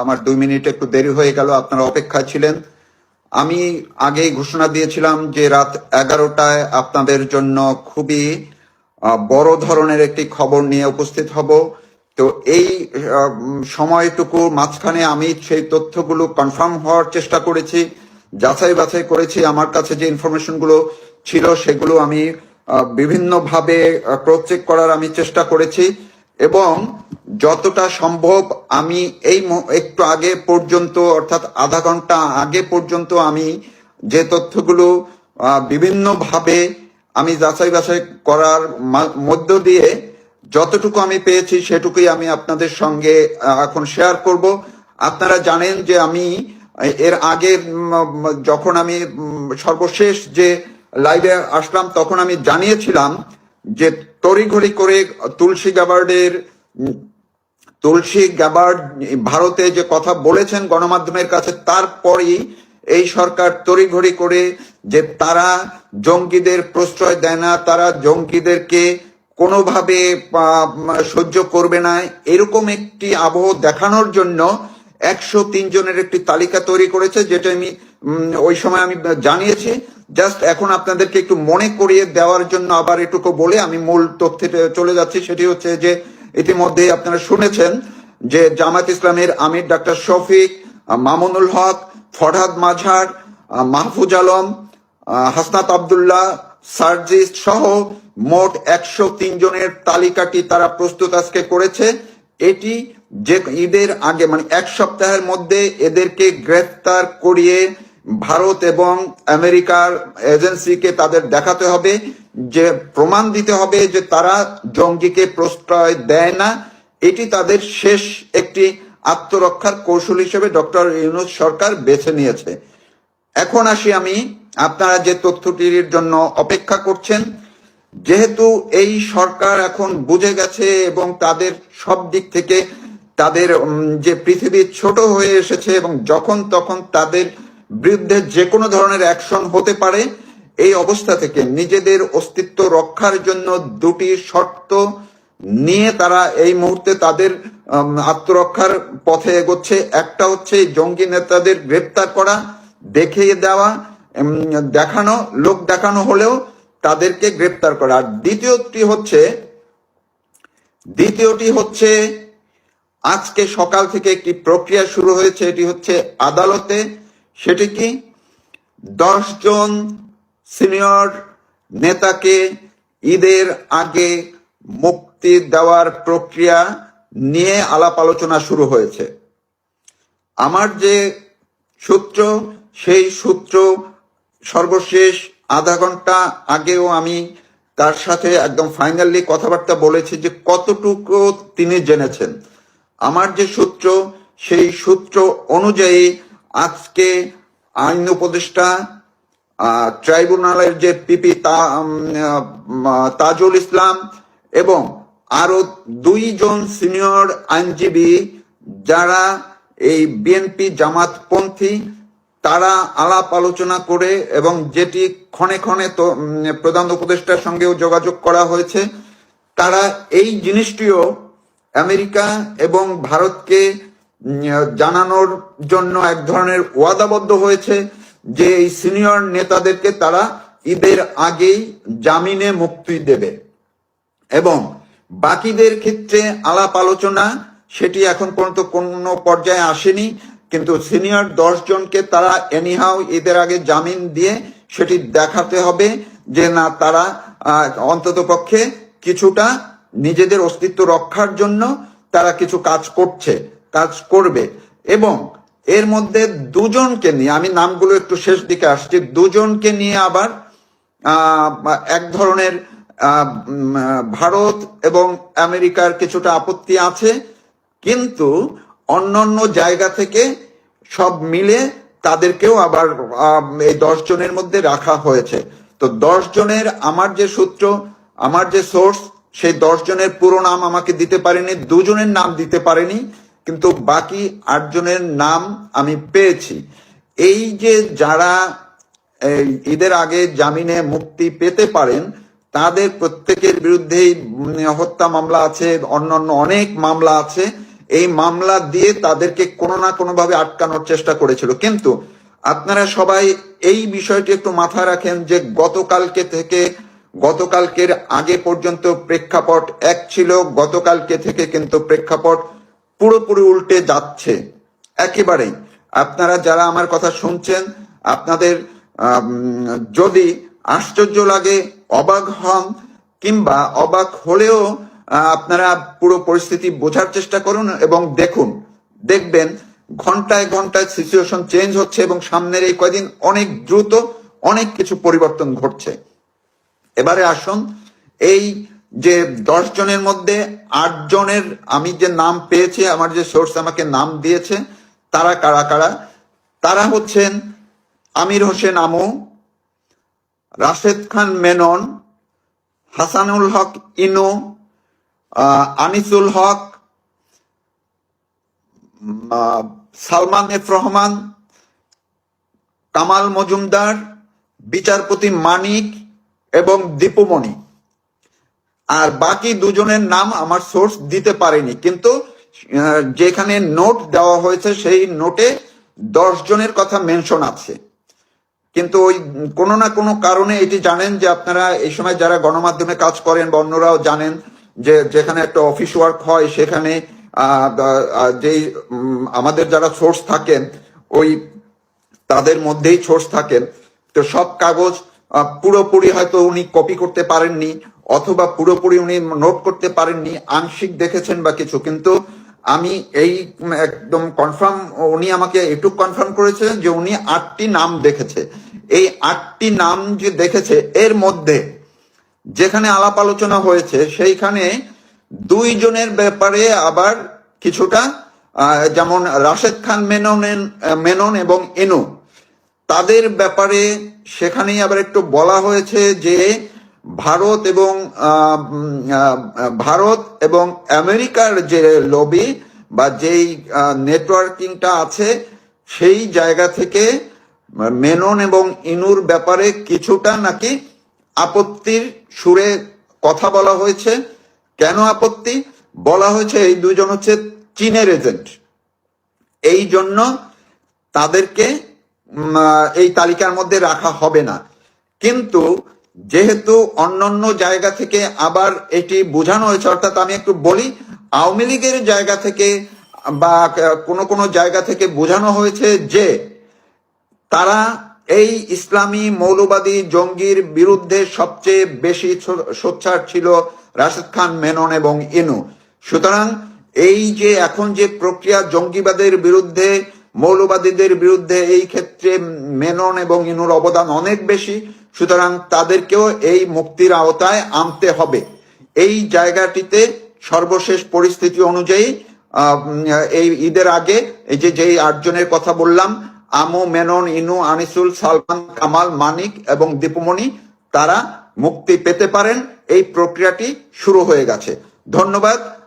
আমার দুই মিনিট একটু দেরি হয়ে গেল, আপনারা অপেক্ষা ছিলেন। আমি আগেই ঘোষণা দিয়েছিলাম যে রাত এগারোটায় আপনাদের জন্য খুবই বড় ধরনের একটি খবর নিয়ে উপস্থিত হব। তো এই সময়টুকু মাঝখানে আমি সেই তথ্যগুলো কনফার্ম হওয়ার চেষ্টা করেছি, যাচাই বাছাই করেছি। আমার কাছে যে ইনফরমেশনগুলো ছিল সেগুলো আমি বিভিন্নভাবে ক্রস চেক করার আমি চেষ্টা করেছি। এবং যতটা সম্ভব আমি এই একটু আগে পর্যন্ত, অর্থাৎ আধা ঘণ্টা আগে পর্যন্ত আমি যে তথ্যগুলো বিভিন্নভাবে আমি যাচাই বাছাই করার মধ্য দিয়ে যতটুকু আমি পেয়েছি সেটুকুই আমি আপনাদের সঙ্গে এখন শেয়ার করব। আপনারা জানেন যে আমি এর আগে যখন আমি সর্বশেষ যে লাইভে আসলাম, তখন আমি জানিয়েছিলাম যে তড়িঘড়ি করে তুলসী গাবার্ডের তুলসী গ্যাবার্ড ভারতে যে কথা বলেছেন গণমাধ্যমের কাছে, তারপরই এই সরকার তড়িঘড়ি করে যে তারা জঙ্গিদের প্রশ্রয় দেয় না, তারা জঙ্গিদেরকে কোনোভাবে সহ্য করবে না, এরকম একটি আবহ দেখানোর জন্য একশো তিন জনের একটি তালিকা তৈরি করেছে, যেটা আমি ওই সময় আমি জানিয়েছি। জাস্ট এখন আপনাদেরকে একটু মনে করিয়ে দেওয়ার জন্য আবার এটুকু বলে আমি মূল তথ্যে চলে যাচ্ছি, সেটি হচ্ছে যে ইতিমধ্যে আপনারা শুনেছেন যে জামাত ইসলামের আমির ডাক্তার শফিক মামুনুল হক, ফরহাদ মাঝার মাহফুজ আলম হাসনাত আবদুল্লাহ সার্জিস সহ মোট একশো তিন জনের তালিকাটি তারা প্রস্তুত আজকে করেছে। এটি যে ঈদের আগে মানে এক সপ্তাহের মধ্যে এদেরকে গ্রেফতার করিয়ে ভারত এবং আমেরিকার এজেন্সিকে তাদের দেখাতে হবে, যে প্রমাণ দিতে হবে যে তারা জঙ্গিকে প্রশ্রয় দেয় না। এটি তাদের শেষ একটি আত্মরক্ষার কৌশল হিসেবে ডক্টর ইউনুস সরকার বেছে নিয়েছে। এখন আসি আমি, আপনারা যে তথ্যটির জন্য অপেক্ষা করছেন, যেহেতু এই সরকার এখন বুঝে গেছে এবং তাদের সব দিক থেকে তাদের যে পৃথিবী ছোট হয়ে এসেছে এবং যখন তখন তাদের বিরুদ্ধে যে কোনো ধরনের অ্যাকশন হতে পারে, এই অবস্থা থেকে নিজেদের অস্তিত্ব রক্ষার জন্য দুটি শর্ত নিয়ে তারা এই মুহূর্তে তাদের আত্মরক্ষার পথে এগোচ্ছে। একটা হচ্ছে জঙ্গি নেতাদের গ্রেপ্তার করা, দেখিয়ে দেওয়া দেখানো, লোক দেখানো হলেও তাদেরকে গ্রেপ্তার করা। আর দ্বিতীয়টি হচ্ছে দ্বিতীয়টি হচ্ছে, আজকে সকাল থেকে একটি প্রক্রিয়া শুরু হয়েছে। এটি হচ্ছে আদালতে সেটি কি? দশ জন সিনিয়র নেতাকে ঈদের আগে মুক্তি দেওয়ার প্রক্রিয়া নিয়ে আলাপ আলোচনা শুরু হয়েছে। আমার যে সূত্র, সেই সূত্র সর্বশেষ আধা ঘণ্টা আগেও আমি তার সাথে একদম ফাইনালি কথাবার্তা বলেছি যে কতটুকু তিনি জেনেছেন। আমার যে সূত্র, সেই সূত্র অনুযায়ী আজকে আইন উপদেষ্টা ট্রাইব্যুনালের যে পিপি তাজুল ইসলাম এবং আরও দুইজন সিনিয়র আইনজীবী যারা এই বিএনপি জামাতপন্থী, তারা আলাপ আলোচনা করে এবং যেটি ক্ষণে ক্ষণে তো প্রধান উপদেষ্টার সঙ্গেও যোগাযোগ করা হয়েছে, তারা এই জিনিসটিও আমেরিকা এবং ভারতকে জানানোর জন্য এক ধরনের ওয়াদাবদ্ধ হয়েছে যে এই সিনিয়র নেতাদেরকে তারা ঈদের আগেই জামিনে মুক্তি দেবে। এবং বাকিদের ক্ষেত্রে আলাপ আলোচনা সেটি এখন পর্যন্ত কোনো পর্যায়ে আসেনি, কিন্তু সিনিয়র দশ জনকে তারা এনিহাও ঈদের আগে জামিন দিয়ে সেটি দেখাতে হবে যে না তারা অন্তত পক্ষে কিছুটা নিজেদের অস্তিত্ব রক্ষার জন্য তারা কিছু কাজ করছে। কাজ করবে। এবং এর মধ্যে দুজনকে নিয়ে, আমি নামগুলো একটু শেষ দিকে আসছি, দুজনকে নিয়ে আবার এক ধরনের ভারত এবং আমেরিকার কিছুটা আপত্তি আছে। কিন্তু অন্যান্য জায়গা থেকে সব মিলে তাদেরকেও আবার এই দশ জনের মধ্যে রাখা হয়েছে। তো দশ জনের আমার যে সূত্র, আমার যে সোর্স সেই দশ জনের পুরো নাম আমাকে দিতে পারেনি, দুজনের নাম দিতে পারেনি। কিন্তু বাকি আটজনের নাম আমি পেয়েছি। এই যে যারা ঈদের আগে জামিনে মুক্তি পেতে পারেন, তাদের প্রত্যেকের বিরুদ্ধেই হত্যা মামলা আছে, অন্যান্য অনেক মামলা আছে। এই মামলা দিয়ে তাদেরকে কোনো না কোনো ভাবে আটকানোর চেষ্টা করেছিল। কিন্তু আপনারা সবাই এই বিষয়টি একটু মাথায় রাখেন যে গতকালকে থেকে, গতকালকের আগে পর্যন্ত প্রেক্ষাপট এক ছিল, গতকালকে থেকে কিন্তু প্রেক্ষাপট পুরোপুরি উল্টে যাচ্ছে। একেবারেই। আপনারা যারা আমার কথা শুনছেন, আপনাদের যদি আশ্চর্য লাগে, অবাক হন, কিংবা অবাক হলেও আপনারা পুরো পরিস্থিতি বোঝার চেষ্টা করুন এবং দেখুন। দেখবেন, ঘন্টায় ঘন্টায় সিচুয়েশন চেঞ্জ হচ্ছে এবং সামনের এই কয়দিন অনেক দ্রুত অনেক কিছু পরিবর্তন ঘটছে। এবারে আসুন, এই যে দশ জনের মধ্যে আট জনের আমি যে নাম পেয়েছি, আমার যে সোর্স আমাকে নাম দিয়েছে, তারা কারা কারা? তারা হচ্ছেন আমির হোসেন আমু, রাশেদ খান মেনন, হাসানুল হক ইনু আনিসুল হক সালমান এফ রহমান, কামাল মজুমদার, বিচারপতি মানিক এবং দীপুমণি আর বাকি দুজনের নাম আমার সোর্স দিতে পারেনি। কিন্তু যেখানে নোট দেওয়া হয়েছে সেই নোটে দশ জনের কথা মেনশন আছে। কিন্তু ওই কোনো না কোনো কারণে এটি জানেন যে আপনারা এই সময় যারা গণমাধ্যমে কাজ করেন বা অন্যরাও জানেন যে যেখানে একটা অফিস ওয়ার্ক হয়, সেখানে যেই আমাদের যারা সোর্স থাকেন, ওই তাদের মধ্যেই সোর্স থাকেন। তো সব কাগজ পুরোপুরি হয়তো উনি কপি করতে পারেননি, অথবা পুরোপুরি উনি নোট করতে পারেননি, আংশিক দেখেছেন বা কিছু। কিন্তু আমি এই একদম কনফার্ম উনি আমাকে একটু কনফার্ম করেছে যে উনি আটটি নাম দেখেছে। এই আটটি নাম যে দেখেছে, এর মধ্যে যেখানে আলাপ আলোচনা হয়েছে, সেইখানে দুইজনের ব্যাপারে আবার কিছুটা যেমন রাশেদ খান মেননের মেনন এবং এনু তাদের ব্যাপারে সেখানেই আবার একটু বলা হয়েছে যে ভারত এবং ভারত এবং আমেরিকার যে লবি বা যেই নেটওয়ার্কিংটা আছে, সেই জায়গা থেকে মেনন এবং ইনুর ব্যাপারে কিছুটা নাকি আপত্তির সুরে কথা বলা হয়েছে। কেন আপত্তি? বলা হয়েছে এই দুজন হচ্ছে চীনের এজেন্ট এই জন্য তাদেরকে এই তালিকার মধ্যে রাখা হবে না। কিন্তু যেহেতু অন্যান্য জায়গা থেকে আবার এটি বোঝানো হয়েছে, অর্থাৎ আমি একটু বলি, আওয়ামী লীগের জায়গা থেকে বা কোনো কোনো জায়গা থেকে বোঝানো হয়েছে যে তারা এই ইসলামী মৌলবাদী জঙ্গির বিরুদ্ধে সবচেয়ে বেশি সোচ্চার ছিল রাশেদ খান, মেনন এবং ইনু। সুতরাং এই যে এখন যে প্রক্রিয়া জঙ্গিবাদের বিরুদ্ধে মৌলবাদীদের বিরুদ্ধে এই ক্ষেত্রে মেনন এবং ইনুর অবদান অনেক বেশি। সুতরাং তাদেরকেও এই মুক্তির আওতায় আনতে হবে। এই জায়গাটিতে সর্বশেষ পরিস্থিতি অনুযায়ী এই ঈদের আগে এই যে, যেই আটজনের কথা বললাম, আমু, মেনন, ইনু, আনিসুল, সালমান, কামাল, মানিক এবং দীপুমণি, তারা মুক্তি পেতে পারেন। এই প্রক্রিয়াটি শুরু হয়ে গেছে। ধন্যবাদ।